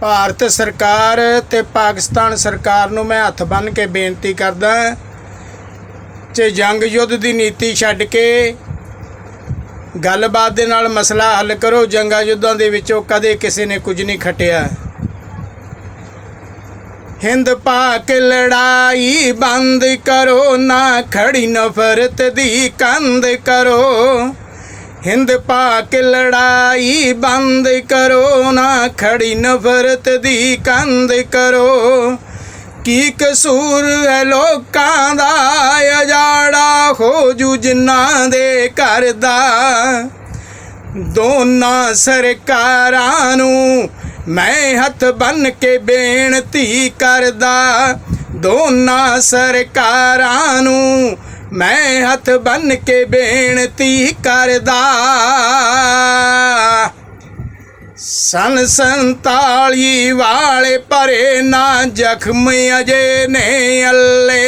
ਭਾਰਤ ਸਰਕਾਰ ਤੇ ਪਾਕਿਸਤਾਨ ਸਰਕਾਰ ਨੂੰ ਮੈਂ ਹੱਥ ਬੰਨ੍ਹ ਕੇ ਬੇਨਤੀ ਕਰਦਾ ਕਿ ਜੰਗ ਯੁੱਧ ਦੀ ਨੀਤੀ ਛੱਡ ਕੇ ਗੱਲਬਾਤ ਦੇ ਨਾਲ ਮਸਲਾ ਹੱਲ ਕਰੋ। ਜੰਗਾਂ ਯੁੱਧਾਂ ਦੇ ਵਿੱਚੋਂ ਕਦੇ ਕਿਸੇ ਨੇ ਕੁਝ ਨਹੀਂ ਖਟਿਆ। ਹਿੰਦ ਪਾਕ ਲੜਾਈ ਬੰਦ ਕਰੋ, ਨਾ ਖੜੀ ਨਫ਼ਰਤ ਦੀ ਕੰਧ ਕਰੋ। ਹਿੰਦ ਪਾਕ ਲੜਾਈ ਬੰਦ ਕਰੋ, ਨਾ ਖੜੀ ਨਫ਼ਰਤ ਦੀ ਕੰਧ ਕਰੋ। ਕੀ ਕਸੂਰ ਹੈ ਲੋਕਾਂ ਦਾ? ਅਜਾੜਾ ਹੋ ਜੂ ਜਿਨ੍ਹਾਂ ਦੇ ਘਰ ਦਾ। ਦੋਨਾਂ ਸਰਕਾਰਾਂ ਨੂੰ ਮੈਂ ਹੱਥ ਬੰਨ ਕੇ ਬੇਨਤੀ ਕਰਦਾ, ਦੋਨਾਂ ਸਰਕਾਰਾਂ ਨੂੰ ਮੈਂ ਹੱਥ ਬੰਨ ਕੇ ਬੇਨਤੀ ਕਰਦਾ। ਸਨ ਸੰਤਾਲੀ ਵਾਲੇ ਭਰੇ ਨਾ ਜ਼ਖਮ ਅਜੇ ਨੇ ਅੱਲੇ।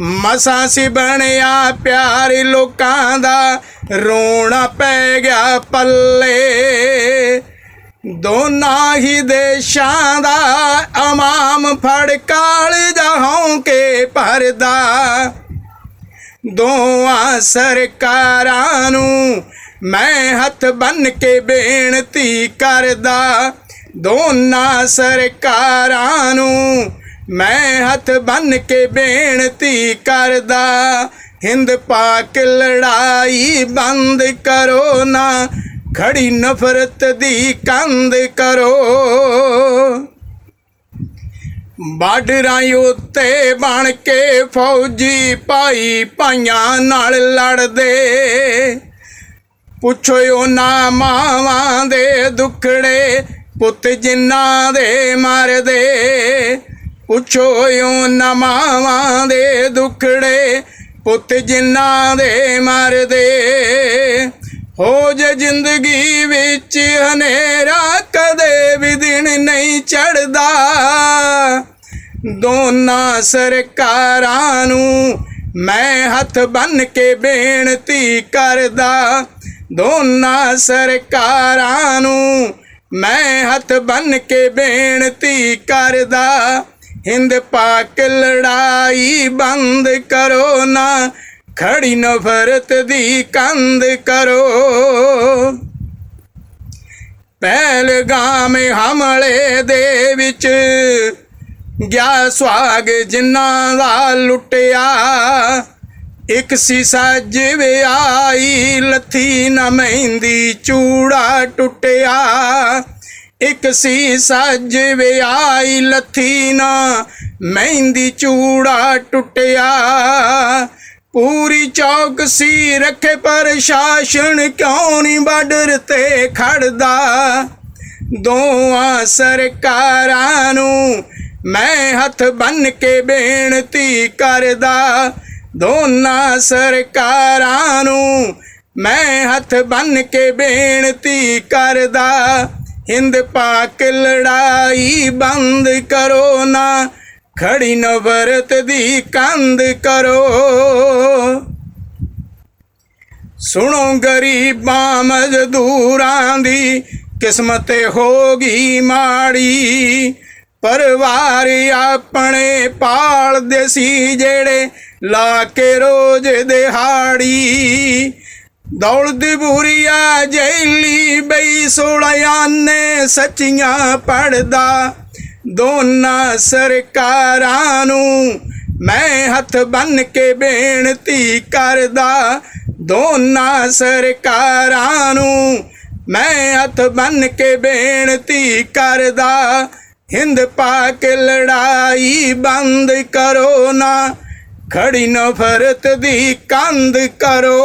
ਮਸਾਂ ਸੀ ਬਣਿਆ ਪਿਆਰ ਲੋਕਾਂ ਦਾ ਰੋਣਾ ਪੈ ਗਿਆ ਪੱਲੇ। ਦੋਨਾਂ ਹੀ ਦੇਸ਼ਾਂ ਦਾ ਅਮਾਮ ਫੜ ਕਾਲ ਜਹੋਂ ਕੇ ਪਰਦਾ ਦੋਆਂ ਸਰਕਾਰਾਂ ਨੂੰ ਮੈਂ ਹੱਥ ਬੰਨ ਕੇ ਬੇਨਤੀ ਕਰਦਾ। ਦੋਨਾਂ ਸਰਕਾਰਾਂ ਨੂੰ ਮੈਂ ਹੱਥ ਬੰਨ ਕੇ ਬੇਨਤੀ ਕਰਦਾ। ਹਿੰਦ ਪਾਕ ਲੜਾਈ ਬੰਦ ਕਰੋ ਨਾ। ਖੜੀ ਨਫ਼ਰਤ ਦੀ ਕੰਧ ਕਰੋ। ਬਾਰਡਰਾਂ ਉੱਤੇ ਬਣ ਕੇ ਫੌਜੀ ਭਾਈ ਭਾਈਆਂ ਨਾਲ ਲੜਦੇ। ਪੁੱਛੋ ਨਾ ਮਾਵਾਂ ਦੇ ਦੁਖੜੇ, ਪੁੱਤ ਜਿਨ੍ਹਾਂ ਦੇ ਮਰਦੇ। ਪੁੱਛੋ ਨਾ ਮਾਵਾਂ ਦੇ ਦੁਖੜੇ, ਪੁੱਤ ਜਿਨ੍ਹਾਂ ਦੇ ਮਰਦੇ। ਹੋ ਜੇ ਜ਼ਿੰਦਗੀ ਵਿੱਚ ਹਨੇਰਾ ਕਦੇ ਵੀ ਦਿਨ ਨਹੀਂ ਚੜਦਾ ਦੋਨਾਂ ਸਰਕਾਰਾਂ ਨੂੰ ਮੈਂ ਹੱਥ ਬੰਨ ਕੇ ਬੇਨਤੀ ਕਰਦਾ, ਦੋਨਾਂ ਸਰਕਾਰਾਂ ਨੂੰ ਮੈਂ ਹੱਥ ਬੰਨ ਕੇ ਬੇਨਤੀ ਕਰਦਾ, ਹਿੰਦ ਪਾਕ ਲੜਾਈ ਬੰਦ ਕਰੋ ਨਾ ਖੜੀ ਨਫ਼ਰਤ ਦੀ ਕੰਧ ਕਰੋ। ਪਹਿਲਗਾਮ ਹਮਲੇ ਦੇ ਵਿੱਚ ਗਿਆ ਸੁਹਾਗ ਜਿਨ੍ਹਾਂ ਦਾ ਲੁੱਟਿਆ। ਇੱਕ ਸੀ ਸੱਜ ਆਈ, ਲੱਥੀ ਨਾ ਮਹਿੰਦੀ, ਚੂੜਾ ਟੁੱਟਿਆ। ਇੱਕ ਸੀ ਸੱਜ ਵਿਆਈ ਲੱਥੀ ਨਾ ਮਹਿੰਦੀ, ਚੂੜਾ ਟੁੱਟਿਆ। ਪੂਰੀ ਚੌਕਸੀ ਰੱਖੇ ਪਰ ਸ਼ਾਸਨ ਕਿਉਂ ਨਹੀਂ ਬਾਰਡਰ ਤੇ ਖੜਦਾ? ਦੋਆਂ ਸਰਕਾਰਾਂ ਨੂੰ ਮੈਂ ਹੱਥ ਬੰਨ ਕੇ ਬੇਨਤੀ ਕਰਦਾ, ਦੋਨਾਂ ਸਰਕਾਰਾਂ ਨੂੰ ਮੈਂ ਹੱਥ ਬੰਨ ਕੇ ਬੇਨਤੀ ਕਰਦਾ, ਹਿੰਦ ਪਾਕ ਲੜਾਈ ਬੰਦ ਕਰੋ ਨਾ, ਖੜੀ ਨਵਰਤ ਦੀ ਕੰਧ ਕਰੋ। ਸੁਣੋ ਗਰੀਬਾਂ ਮਜ਼ਦੂਰਾਂ ਦੀ ਕਿਸਮਤ ਹੋ ਗਈ ਮਾੜੀ। ਪਰਿਵਾਰ ਆਪਣੇ ਪਾਲਦੇ ਸੀ ਜਿਹੜੇ ਲਾ ਕੇ ਰੋਜ਼ ਦਿਹਾੜੀ। ਦੌਲਤ ਬੁਰੀਆ ਜੈਲੀ ਬਈ ਸੋਲਿਆਂ ਨੇ ਸੱਚੀਆਂ ਪੜਦਾ। ਦੋਨਾਂ ਸਰਕਾਰਾਂ ਨੂੰ ਮੈਂ ਹੱਥ ਬੰਨ ਕੇ ਬੇਨਤੀ ਕਰਦਾ ਦੋਨਾਂ ਸਰਕਾਰਾਂ ਨੂੰ ਮੈਂ ਹੱਥ ਬੰਨ ਕੇ ਬੇਨਤੀ ਕਰਦਾ, ਹਿੰਦ ਪਾਕ ਲੜਾਈ ਬੰਦ ਕਰੋ ਨਾ ਖੜੀ ਨਫ਼ਰਤ ਦੀ ਕੰਧ ਕਰੋ।